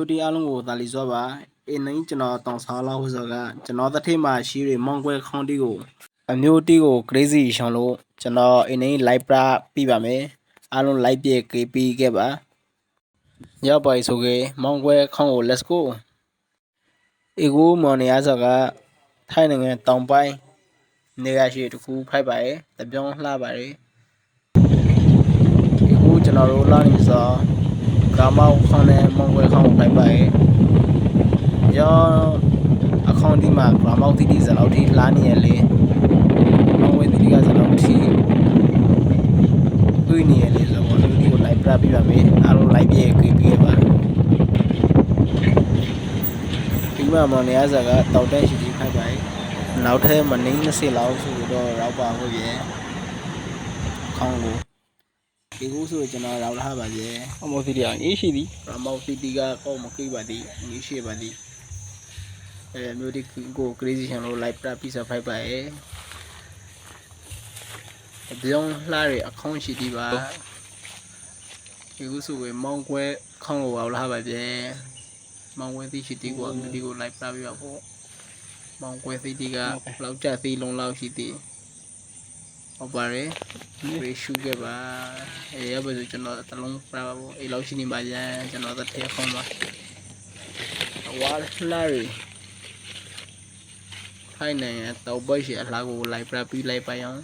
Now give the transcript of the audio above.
မျိုးတီအားလုံးကိုတာလီစွာပါအင်းနိုင်ကျွန်တော်တောင်စားလောက်ဆိုကကျွန်တော်တစ်ထည့်မှာရှိရမောင်ကွဲခေါင်းတီကိုအမျိုးတီကို crazy ရှောင်းလို့ကျွန်တော်အင်းနိုင် live ပြပြပါမယ်အားလုံး live ပြေကေးပြီးခဲ့ပါရောက်ပါဆိုကေမောင်ကွဲခေါင်းကို let's go အေကိုမော်နေရဆိုကထိုင်းနိုင်ငံတောင်ပိုင်းနေရာရှိတစ်ခုဖိုက်ပါရဲ့တပြောင်းလှပါရဲ့ဒီကူကျွန်တော်တို့လာနေစောကာမောက်ခေါင်းနဲ့မောင်ကွဲခေါင်းကိုဖိုက်ပါရဲ့ရောအခေါင်းဒီ မှာကာမောက်တီတီစလောက်ထိလာနေရလေမောင်ကွဲတီတီကစလောက်ထိတွေ့နေရလေဆိုတော့ဒီကို live ပြပြပါမယ်အားလုံး live ပြေကြည့်ပြပါဒီမှာမနေရစကတောက်တဲ့ရှိသေးခိုက်ပါရဲ့နောက်ထပ်မနေ20လောက်ဆိုတော့ရောက်ပါဖို့ရေခေါင်းကိုဒီကူဆိုကျွန်တော်ရောက်ထားပါရဲ့အမောစီတရားအေးရှိသည်ရမောက်တီတီကကောက်မကိပါသည်ငီးရှိပါသည် အဲမျိုးဒီကို crazy ရှင်လို့ live ပြပြီးစဖိုက်ပါရဲ့အပြောင်းလှရအခေါင်းရှိသည်ပါဒီကူဆိုရင်မောင်းခွဲခေါင်းကိုရောက်လာပါရဲ့မောင်းခွဲသိရှိသည်ကိုအမျိုးဒီကို live ပြပြပါဖို့မောင်ကွယ်သိတီကလောက်ကြသိလုံးလောက်ရှိသေးဟုတ်ပါတယ်ရေရှုခဲ့ပါအဲရပါဆိုကျွန်တော်တလုံးပြပါဖို့အဲလောက်ရှိနေပါကြကျွန်တော်တစ်ထည့်ခေါင်းပါဝါလာရီ ခိုင်းနေတော့ဘရှိအလားကိုလိုက်ပြပြီးလိုက်ပါအောင်